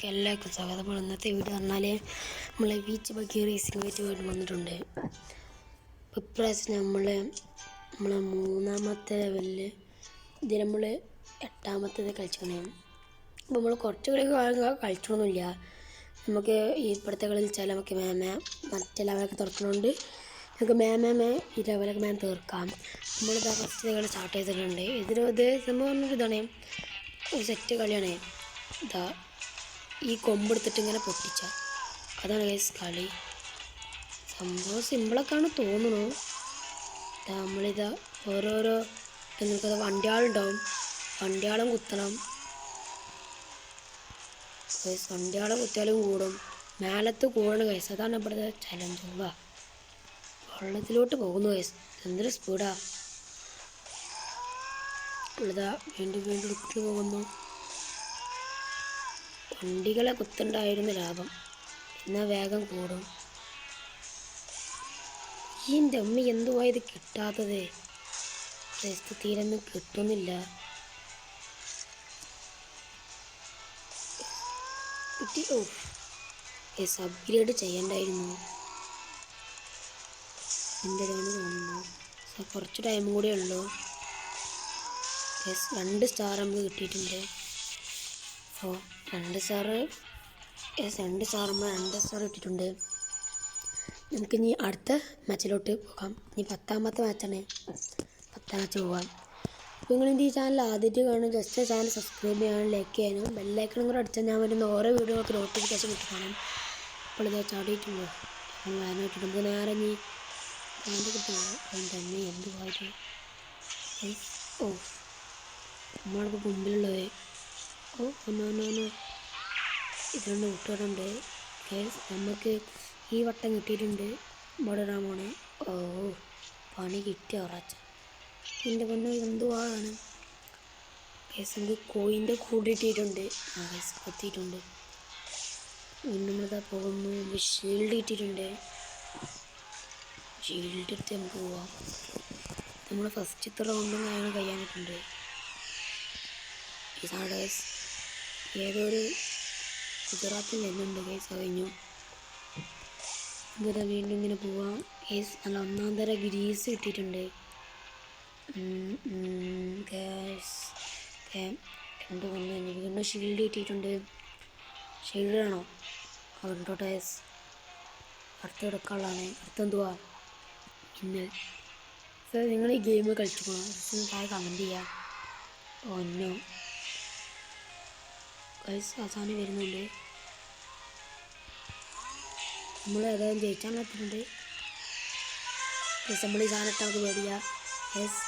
ചാനലിലേക്ക് എല്ലാവർക്കും സ്വാഗതം. അപ്പോൾ ഇന്നത്തെ വീഡിയോ പറഞ്ഞാൽ നമ്മൾ ബീച്ച് ബക്കി റേസിംഗ് വെച്ച് വീണ്ടും വന്നിട്ടുണ്ട്. ഇപ്രാവശ്യം നമ്മൾ നമ്മളെ മൂന്നാമത്തെ ലെവലിൽ ഇത് നമ്മൾ എട്ടാമത്തേത് കളിച്ചോണേ. അപ്പോൾ നമ്മൾ കുറച്ച് കളി കളിച്ചൊന്നുമില്ല നമുക്ക് ഈ ഇപ്പോഴത്തെ കളി വെച്ചാൽ നമുക്ക് മേമ മറ്റേ ലെവലൊക്കെ തുറക്കണോണ്ട് നമുക്ക് മേമ മേ ഈ ലെവലൊക്കെ മേം തീർക്കാം. നമ്മളിതാ ഫസ്റ്റ് കളി സ്റ്റാർട്ട് ചെയ്തിട്ടുണ്ട്. ഇതിന് ഇത് സംഭവം ഇതാണ്. ഒരു സെറ്റ് കളിയാണ്. ഇതാ ഈ കൊമ്പെടുത്തിട്ട് ഇങ്ങനെ പൊട്ടിച്ച. അതാണ് ഗൈസ് കളി. സംഭവം സിമ്പിളൊക്കെയാണ് തോന്നുന്നു. നമ്മളിതാ ഓരോരോ നിങ്ങൾക്കത് വണ്ടിയാളുണ്ടാവും. വണ്ടിയാളം കുത്തണം. ഗൈസ് വണ്ടിയാളം കുത്തിയാലും കൂടും. മേലത്ത് കൂടണം ഗൈസ് അതാണ് ഇവിടുത്തെ ചലഞ്ച് വാ വെള്ളത്തിലോട്ട് പോകുന്നു ഗൈസ് എന്തൊരു സ്പീഡാ വീണ്ടും വീണ്ടും എടുത്തു പോകുന്നു. വണ്ടികളെ കുത്തുണ്ടായിരുന്നു ലാഭം. എന്നാൽ വേഗം കൂടും. ഈ എന്റെ അമ്മ എന്തുവാ ഇത് കിട്ടാത്തത്? തീരൊന്നും കിട്ടുന്നില്ല. യെസ് അപ്ഗ്രേഡ് ചെയ്യണ്ടായിരുന്നു. എന്റെ തോന്നുന്നു കുറച്ച് ടൈമും കൂടെ ഉള്ളൂ. എസ് രണ്ട് സ്റ്റാർ നമുക്ക് കിട്ടിയിട്ടുണ്ട്. സോ രണ്ട് സ്റ്റാറ് രണ്ട് സ്റ്റാർ നമ്മൾ രണ്ട് സ്റ്റാർ ഇട്ടിട്ടുണ്ട്. നമുക്കിനി അടുത്ത മാച്ചിലോട്ട് പോകാം. ഇനി പത്താമത്തെ മാച്ചാണ്. പത്താം മാച്ച് പോകാം അപ്പോൾ നിങ്ങൾ ഈ ചാനൽ ആദ്യമായിട്ട് കാണും ജസ്റ്റ് ചാനൽ സബ്സ്ക്രൈബ് ചെയ്യാനും ലൈക്ക് ചെയ്യാനും ബെല്ലൈക്കണം കൂടെ അടിച്ചാൽ ഞാൻ വരുന്ന ഓരോ വീഡിയോകൾക്ക് നോട്ടിഫിക്കേഷൻ കിട്ടാനും അപ്പോൾ ഇത് ചാടിയിട്ടുണ്ടോ? വയനാട്ടിട്ട് നമുക്ക് നേരെ ഇനി അതിന്റെ അതിന്റെ അമ്മ എന്ത് പോയിട്ട് ഓ നമ്മളിപ്പോൾ മുമ്പിലുള്ളത് ഓ ഒന്നോ ഒന്നോ ഒന്നോ. ഇതിലുണ്ട് വിട്ടിട്ടുണ്ട് നമുക്ക് ഈ വട്ടം കിട്ടിയിട്ടുണ്ട് ഇവിടെ രാമോണ് ഓ പണി കിട്ടിയ ഉറച്ച. എന്റെ പൊന്നു എന്തുവാണ് കേസ് നമുക്ക് കോയിന്റെ കൂടെ ഇട്ടിട്ടുണ്ട്. ആ കത്തിയിട്ടുണ്ട്. വീണ്ടും നമ്മളിതാ പോകുന്നു. ഷീൽഡ് ഇട്ടിട്ടുണ്ട്. ഷീൽഡ് എടുത്ത് നമുക്ക് പോവാം. നമ്മൾ ഫസ്റ്റത്തെ റൗണ്ടും കാര്യങ്ങളും കഴിയാനിട്ടുണ്ട് ഇതാണ് ഗൈസ് ഏതോ ഒരു ഗുജറാത്തിൽ നിന്നുണ്ട് കേസ് കഴിഞ്ഞു. ഇങ്ങനെ വീണ്ടും ഇങ്ങനെ പോവാം. കേസ് നല്ല ഒന്നാം തര ഗ്രീസ് കിട്ടിയിട്ടുണ്ട്. കേസ് രണ്ട് എനിക്ക് വീണ്ടും ഷീൽഡ് കിട്ടിയിട്ടുണ്ട്. ഷീൽഡ് ആണോ? അതുണ്ടോ ടേസ് അടുത്ത് എടുക്കാനുള്ളതാണ്. അടുത്തെന്തുവാ ഇന്ന്. സർ നിങ്ങൾ ഈ ഗെയിം കളിച്ചു പോകണം താഴെ കമന്റ് ചെയ്യുക ഒന്നോ ഗൈസ് അവസാനം വരുന്നുണ്ട്. നമ്മൾ ഏതായാലും ജയിച്ചാൽ എത്തിയിട്ടുണ്ട് യെസ് നമ്മൾ ഈ സാധനത്തെ നമുക്ക് പേടിക്കുക യെസ്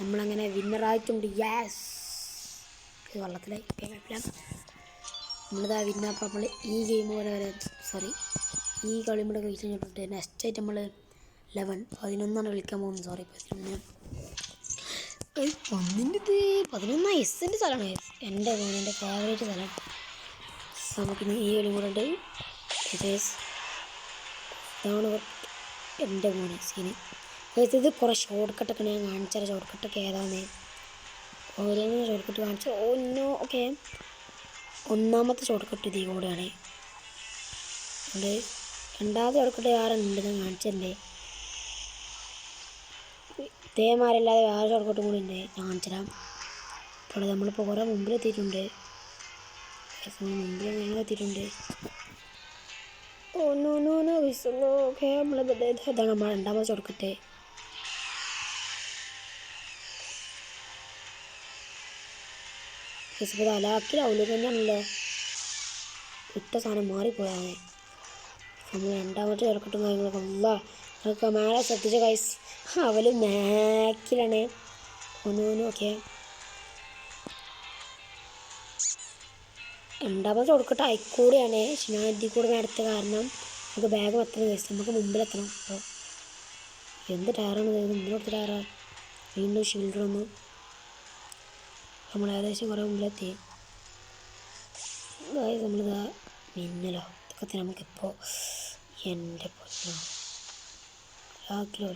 നമ്മളങ്ങനെ വിന്നറായിട്ടുണ്ട് യെസ് വള്ളത്തിലായി. നമ്മളിതാ വിന്ന അപ്പം നമ്മൾ ഈ ഗെയിം പോലെ വരെ സോറി ഈ കളി കൂടെ കഴിച്ച് കഴിഞ്ഞിട്ടുണ്ട് നെക്സ്റ്റ് ആയിട്ട് നമ്മൾ ലെവൻ പതിനൊന്നാണ് കളിക്കാൻ പോകുന്നത്. സോറി പതിനൊന്ന്. ഒന്നിന്റെ പതിനൊന്നാം എസിന്റെ സ്ഥലമാണ്. എന്റെ എന്റെ ഫേവറേറ്റ് സ്ഥലം. നമുക്കിനി ഈ ഒരു കൂടെ ഉണ്ട്. ഇതാണ് എന്റെ മോനെ സീന് ഇത് കുറേ ഷോർട്ട് കട്ടൊക്കെ ഞാൻ കാണിച്ചാൽ ഷോർട്ട് കട്ടൊക്കെ ഏതാന്ന്. ഓരോന്ന് ഷോർട്ട് കട്ട് കാണിച്ച ഒന്നോ ഓക്കെ ഒന്നാമത്തെ ഷോർട്ട് കട്ട് ഇതേ കൂടെയാണ്. രണ്ടാമത്തെ ഷോർട്ട് കട്ട് ആറുണ്ട് ഞാൻ കാണിച്ചല്ലേ ഇതേമാരല്ലാതെ വേറെ ഷോർട്ട് കൂടി ഉണ്ട്. ഞാൻ കാണിച്ചുതരാം ഇപ്പോൾ നമ്മളിപ്പോൾ കുറേ മുമ്പിൽ ഞങ്ങൾ എത്തിയിട്ടുണ്ട് നോ വിസുള്ളൂ ഓക്കെ നമ്മൾ ഇതാണ് നമ്മൾ രണ്ടാമത് ചൊടുക്കട്ടെ ഇപ്പോൾ അലാക്കിലാവില്ല തന്നെയാണല്ലോ. ഇട്ട സാധനം മാറിപ്പോയാണ് നമ്മൾ രണ്ടാമത്തെ ചൊടുക്കട്ടും കാര്യങ്ങളൊക്കെ അല്ല നമുക്ക് മാളെ ശ്രദ്ധിച്ച കൈസ് അവൽ മാക്കിലാണ് ഒന്നും ഒന്ന് ഓക്കെ രണ്ടാമത് കൊടുക്കട്ടെ അയക്കൂടെയാണ്. ഇതിൽ കൂടെ നടത്ത കാരണം നമുക്ക് ബാഗ് എത്തണം കൈസ് നമുക്ക് മുമ്പിലെത്തണം അപ്പോൾ എന്ത് ടയറാണ് ഇത്? മുമ്പിലെടുത്ത ടയറാണ് വീണ്ടും ഷീൽഡ് വന്നു നമ്മൾ ഏകദേശം കുറേ മുമ്പിലെത്തി. നമ്മളിതാ മിന്നലോ? ഇതൊക്കെ നമുക്കിപ്പോൾ എന്റെ പൊന്നോ ലാക്കിലോ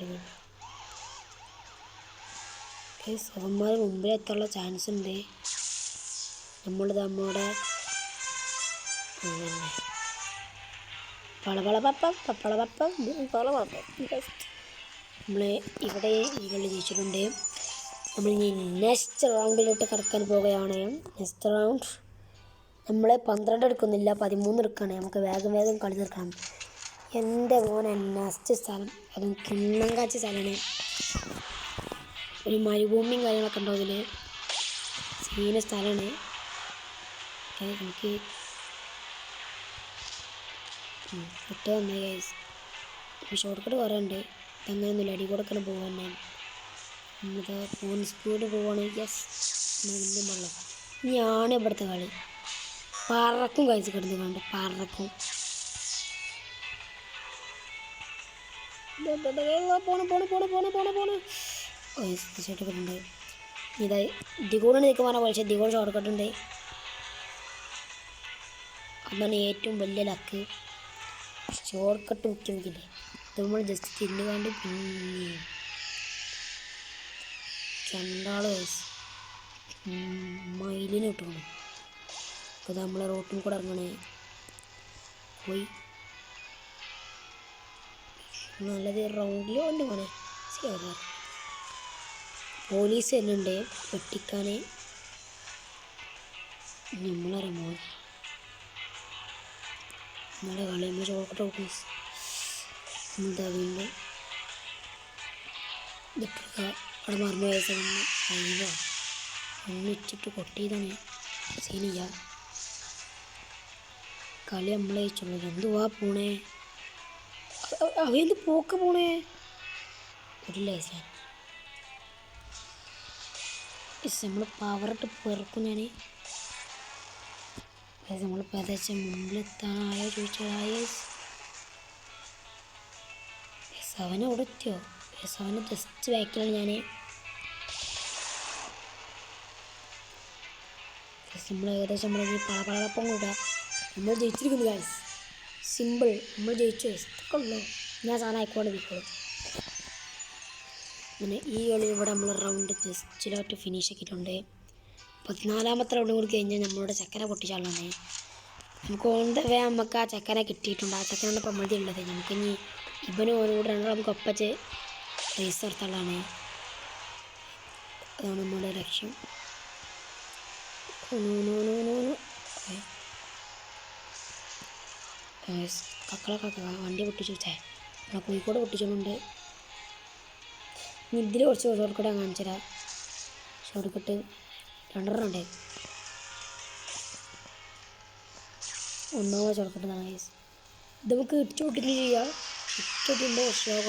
അവന്മാർ മുമ്പിലെത്താനുള്ള ചാൻസ് ഉണ്ട്. നമ്മൾ നമ്മുടെ പളവളപ്പം പളപളപ്പം നമ്മൾ ഇവിടെ ഈ കളി ജയിച്ചിട്ടുണ്ട്. നമ്മൾ ഇനി നെക്സ്റ്റ് റൗണ്ടിലോട്ട് കടക്കാൻ പോവുകയാണ്. നെക്സ്റ്റ് റൗണ്ട് നമ്മൾ പന്ത്രണ്ട് എടുക്കുന്നില്ല പതിമൂന്ന് എടുക്കുകയാണ് നമുക്ക് വേഗം വേഗം കളി തീർക്കണം എന്റെ മോനെ നെക്സ്റ്റ് സ്ഥലം അതും കിണ്ണം കാച്ച സ്ഥലമാണ്. ഒരു മരുഭൂമിയും കാര്യങ്ങളൊക്കെ ഉണ്ടോ അതിൽ സീന സ്ഥലമാണ്. എനിക്ക് കിട്ടുക തന്നെ ഗൈസ് കുറേ ഉണ്ട്. അങ്ങനെയൊന്നുമില്ല അടി കൊടുക്കണം പോകാൻ ഞാൻ ഫോൺ സ്പീഡ് പോവാണ്. യെസ് വെള്ളം ഇനിയാണ് ഇവിടുത്തെ കളി. പറക്കും കഴിച്ച് കിടന്ന് കണ്ട് പറക്കും. പോണ പോണ പോണ പോണ പോണ പോണ. ഓ യെസ് തീർച്ചയായിട്ടും വരുന്നുണ്ട് ഇതാ ദിഗോണ് നിൽക്കുമ്പോൾ പക്ഷേ ദിഗോൺ ഷോർട്ട് കട്ട് ഉണ്ട്. അതാണ് ഏറ്റവും വലിയ ലക്ക് ഷോർട്ട് കട്ട് മുഖ്യം നോക്കില്ലേ നമ്മൾ ജസ്റ്റ് രണ്ടാൾ വയസ്സ് മയിലിന് കിട്ടണം അപ്പോൾ നമ്മളെ റോട്ടിൽ കൂടെ ഇറങ്ങണേ. പോയി. നല്ലത് റൗണ്ടിൽ ഉണ്ട് മോനെ ശരി പോലീസ് വരുന്നുണ്ട്. വെട്ടിക്കാൻ നമ്മളറിയാം നമ്മളെ നമ്മുടെ കളി നമ്മൾ ചോക്കട്ടെ ഓഫീസ് എന്താ വീണ്ടും അവിടെ മറന്നു പോയ വന്ന് അയ്യോ. ഒന്നിച്ചിട്ട് കൊട്ടിയതാണ് സീനില്ല. കളി നമ്മളെ ചോദിച്ചു എന്തുവാ പോണേ? അവയെന്ത് പോക്ക പോണേ ഒരു ലേസാൻ നമ്മൾ പവറിട്ട് പെറുക്കും ഞാൻ നമ്മളിപ്പോൾ ഏകദേശം മുമ്പിലെത്താനായോ ചോദിച്ചാൽ സെവൻ അവിടെ എത്തിയോ സെവന് ജസ്റ്റ് ബാക്കിലാണ് ഞാൻ നമ്മൾ ഏകദേശം നമ്മൾ പളപളപ്പം കൂട്ടുക നമ്മൾ ജയിച്ചിരിക്കുന്നു ഗൈസ്. സിമ്പിൾ. നമ്മൾ ജയിച്ചു? ഇതൊക്കെ ഉള്ളൂ ഞാൻ സാധനം ആയിക്കോട്ടെ നിൽക്കുള്ളൂ അങ്ങനെ ഈ കളി ഇവിടെ നമ്മൾ റൗണ്ട് ജസ്റ്റിലോട്ട് ഫിനിഷ് ആക്കിയിട്ടുണ്ട്. പതിനാലാമത്തെ റൗണ്ട് കൂടി കഴിഞ്ഞാൽ നമ്മളുടെ ചക്കര പൊട്ടിച്ചാളാണ് നമുക്ക് ഓൺ ദ വേ നമുക്ക് ആ ചക്കര കിട്ടിയിട്ടുണ്ട്. ആ ചക്കരാണ് ഇപ്പം മതി ഉള്ളത്. നമുക്കിനി ഇവനും ഓനും കൂടെ രണ്ടും നമുക്ക് ഒപ്പച്ച് റേസ് നടത്താനുള്ളതാണ്. അതാണ് നമ്മുടെ ലക്ഷ്യം. No, no, no, no, no. Okay. Ace, കക്കള കക്കള വണ്ടി പൊട്ടിച്ചു വെച്ചേ. നമ്മളെ കോഴിക്കോട് പൊട്ടിച്ചുണ്ട് ഇതിൽ കുറച്ച് ഷോർട്ട് കട്ട് തരാം. ഷോർട്ട് കട്ട് രണ്ടെണ്ണം ഉണ്ട്. ഒന്നാമത് ഷോർട്ട് കട്ട് ഗൈസ് ഇത് നമുക്ക് ഇടിച്ചോട്ടില്ല ചെയ്യാം. ഇടിച്ചോട്ടിന്റെ ഷോ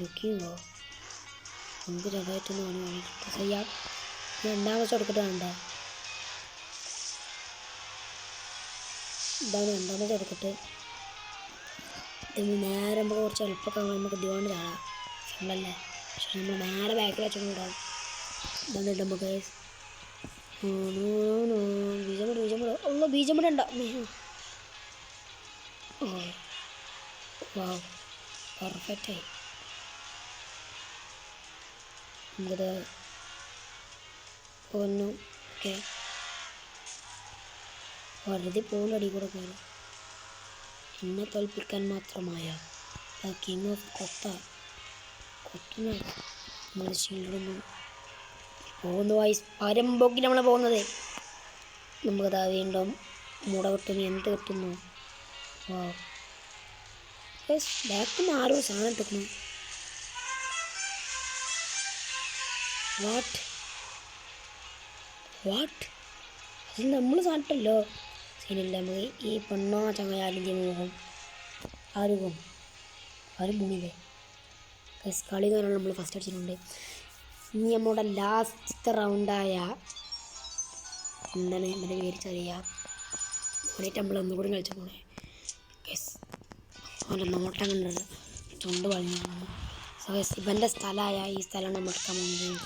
ലുക്കിങ് വാവ്. നമുക്ക് ചെറുതായിട്ടൊന്ന് കാണിക്കും ചെയ്യാം. രണ്ടാമത്തെ ഷോർട്ട് കട്ട് ഇതാണ് രണ്ടാമത്തെ കിടക്കട്ടെ കട്ട് ഇത് നേരെ നമുക്ക് കുറച്ച് എളുപ്പമൊക്കെ നമുക്ക് ഇതുകൊണ്ട് കാണാം. നമ്മളല്ലേ? പക്ഷെ നമ്മൾ നേരെ ബാക്കിൽ വെച്ചിട്ടുണ്ടാവും വിടാം. നമുക്ക്. ബീജം നമുക്ക് ബീജം ബീജമിട് ഉള്ള ബീജമിട് ഉണ്ടോ? ഓ വാവ് പെർഫെക്റ്റായി നമുക്കത് ഒന്നും ഓക്കെ. വെറുതെ പോലടി കൂടെ പോയി. എന്നെ തോൽപ്പിക്കാൻ മാത്രമായ കിങ് ഓഫ് കൊത്ത. കൊത്തുന്ന നമ്മുടെ ഷീൽഡൊന്നും വായി വായിസ് പരമ്പോക്കി നമ്മൾ പോകുന്നത്. നമുക്കതാ വീണ്ടും മുട കിട്ടുന്നു എന്ത് കിട്ടുന്നു ബാക്കിൽ നിന്ന് ആരോ സാധനം ഇട്ടിരിക്കുന്നു വാട്ട് വാട്ട് അത് നമ്മൾ സാധനമല്ലോ നമുക്ക് ഈ പെണ്ണോ ചങ്ങയാലിന്റെ മോഹം ആരും ആരും മൂന്നില്ലേ ഗസ് കളി എന്ന് നമ്മൾ ഫസ്റ്റ് അടിച്ചിട്ടുണ്ട്. ഇനി നമ്മുടെ ലാസ്റ്റ് റൗണ്ടായ എന്താണ് എന്റെ പേര് നമ്മൾ ഒന്നുകൂടി കളിച്ചു പോണേ ഗസ് നോട്ടം കണ്ടത് ചുണ്ട് പറഞ്ഞു സോ ഇവന്റെ സ്ഥലമായ ഈ സ്ഥലമാണ് നമ്മൾ എടുക്കാൻ പോകുന്നത്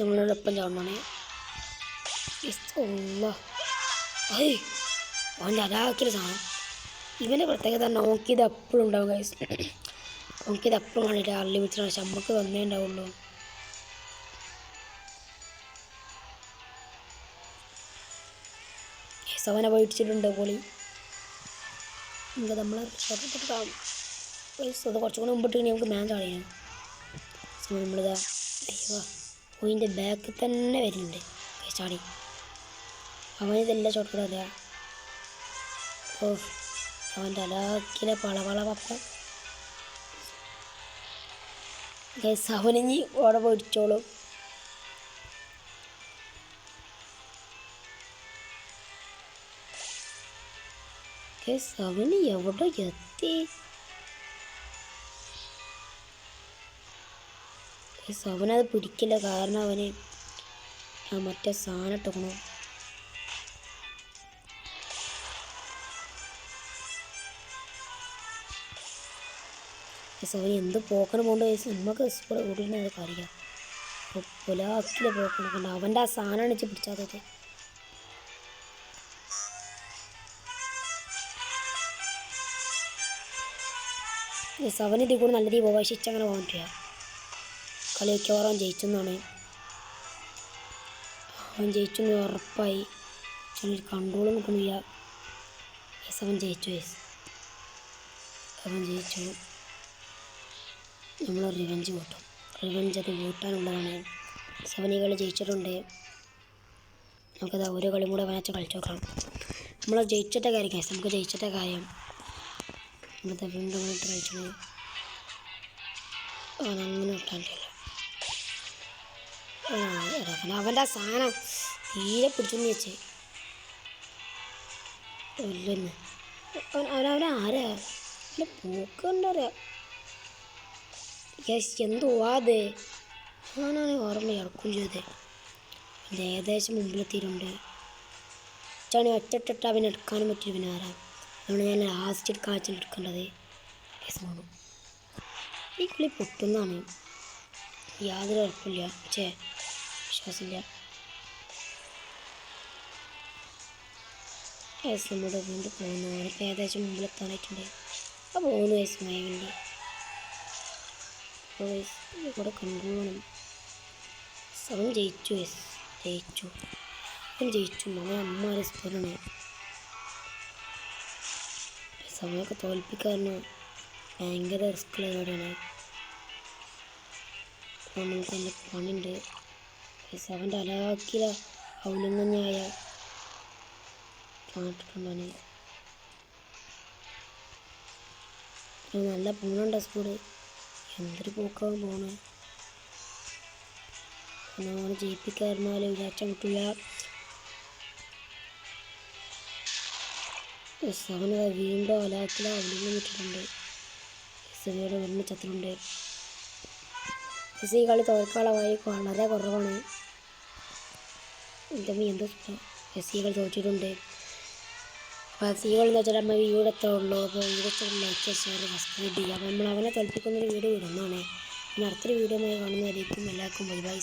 നമ്മളോടൊപ്പം ചവിടണേ ഗസ് ഓ ഏയ് അവന്റെ അതാക്കിയൊരു സാധനം. ഇവന്റെ പ്രത്യേകത നോക്കിയത് എപ്പോഴും ഉണ്ടാവും ഗൈസ് നോക്കിയത് എപ്പോഴും കണ്ടിട്ട് അൺലിമിറ്റഡ് പക്ഷെ നമുക്ക് തന്നേ ഉണ്ടാവുള്ളൂ. അവനെ പോയിട്ടിട്ടുണ്ട് പൊളി എന്താ നമ്മൾ അത് കുറച്ചും കൂടെ മുമ്പിട്ട് നമുക്ക് മാച്ച് കളിയാണ് നമ്മളിതാ അയ്യോ ബാക്ക് തന്നെ വരുന്നുണ്ട് ചാടി. അവനിതെല്ലാം ഷോട്ട് കൂടെ അറിയാം ഓ അവന്റെ അലാക്കിലെ പളവള പപ്പ ഗൈസ് അവനിഞ്ഞി ഓടെ പൊടിച്ചോളും ഗൈസ് അവന് എവിടെ എത്തി? ഗൈസ് അവനത് പിടിക്കില്ല കാരണം അവന് മറ്റേ സാധനം ഇട്ടേക്കണു. ഗൈസ് അവന് എന്ത് പോക്കണം കൊണ്ട് ഗൈസ് നമുക്ക് സ്കൂളിൽ കൂട്ടിയിട്ട് അത് കാണിക്കാം അപ്പോൾ പുലാക്കിലെ പോക്കണം കണ്ട അവന്റെ ആ സാധനം അണിച്ച് പിടിച്ചാത്തത് ഗൈസ് അവൻ ഇതിൽ കൂടെ നല്ല രീതി പോകാൻ പക്ഷേ അങ്ങനെ പോകാൻ പറ്റില്ല. കളി മിക്കവാറും ജയിച്ചെന്നാണ്. അവൻ ജയിച്ചു ഉറപ്പായി. കൺട്രോൾ നിൽക്കണില്ല യെസ് അവൻ ജയിച്ചു യെസ് അവൻ ജയിച്ചു. നമ്മൾ റിവെഞ്ച് കൂട്ടും. റിവെഞ്ച് അത് കൂട്ടാനുള്ളതാണ്. സെവനികൾ ജയിച്ചിട്ടുണ്ട്. നമുക്കത് ഒരു കളിയും കൂടെ അവനച്ച് കളിച്ചു നോക്കാം നമ്മൾ ജയിച്ചിട്ട കാര്യം കേസ് നമുക്ക് ജയിച്ചിട്ട കാര്യം നമ്മളത് വീണ്ടും വീണ്ടും കളിച്ചത് അങ്ങനെ ഇട്ടാണ്ടില്ല അവന്റെ ആ സാധനം തീരെ പിടിച്ചെന്ന് വെച്ച്. ഇല്ലെന്ന് ആരാ? അവന്റെ പോക്ക് കണ്ടറിയാം യെസ് എന്തുവാ അത് ഞാനാണ് ഓർമ്മ ഇറക്കും ചെയ്ത് അത് ഏകദേശം മുമ്പിലെത്തിയിട്ടുണ്ട്. ചാണി ഒറ്റട്ടിട്ട് അവൻ എടുക്കാനും പറ്റില്ല പിന്നെ ആരാ? അതുകൊണ്ട് ഞാൻ ലാസ്റ്റ് കാച്ചിൽ എടുക്കേണ്ടത് ഈ കളി പൊട്ടുന്നതാണ്. യാതൊരു ഉറപ്പില്ല. ചേ വിശ്വാസമില്ല. യെസ് നമ്മുടെ വീണ്ടും പോകുന്നു അവനിപ്പോൾ ഏകദേശം മുമ്പിലെത്താനായിട്ടുണ്ട്. അപ്പോൾ പോകുന്നു യെസ് മയവിന്റെ അപ്പോൾ ഇവിടെ കണ്ടുപോകണം അവൻ ജയിച്ചു എസ് ജയിച്ചു. അവൻ ജയിച്ചു. അവൻ അമ്മ സ്പൂരാണ് സമയമൊക്കെ തോൽപ്പിക്കാറുണ്ട് ഭയങ്കര റിസ്ക്കുള്ള പരിപാടിയാണ് നമ്മൾക്ക് എന്റെ പണിയുണ്ട് അവന്റെ അലാക്കില ഔലങ്ങഞ്ഞായ കാണിട്ടുണ്ടാണ് നല്ല പോണുണ്ട് സ്കൂൾ എന്തൊരു പോക്കാൻ പോണേ. നമ്മൾ ജയിപ്പിക്കാറുണ്ടോ വിചാരിച്ചാൽ കിട്ടില്ല അവന് വീണ്ടും അലാക്കില അവിടെ നിന്നിട്ടുണ്ട് സെവിയുടെ വീണ്ടും ചത്തിട്ടുണ്ട്. ഈ കളി തോൽക്കാനുള്ള വഴി വളരെ കുറവാണ്. എന്റെ അമ്മ എന്തോ എസ് സി കളി തോറ്റിട്ടുണ്ട്. അപ്പോൾ വെച്ചാൽ നമ്മൾ വീട് എത്ര ഉള്ളൂ? അപ്പോൾ വീട് ലൈക്ക് ഷെയർ സബ്സ്ക്രൈബ് ചെയ്യുക അപ്പോൾ നമ്മൾ അവനെ തോൽപ്പിക്കുന്നൊരു വീഡിയോ ഇടുന്നതാണ് പിന്നെ അടുത്തൊരു വീഡിയോ കാണുന്നതായിരിക്കും എല്ലാവർക്കും ബൈ ബൈ.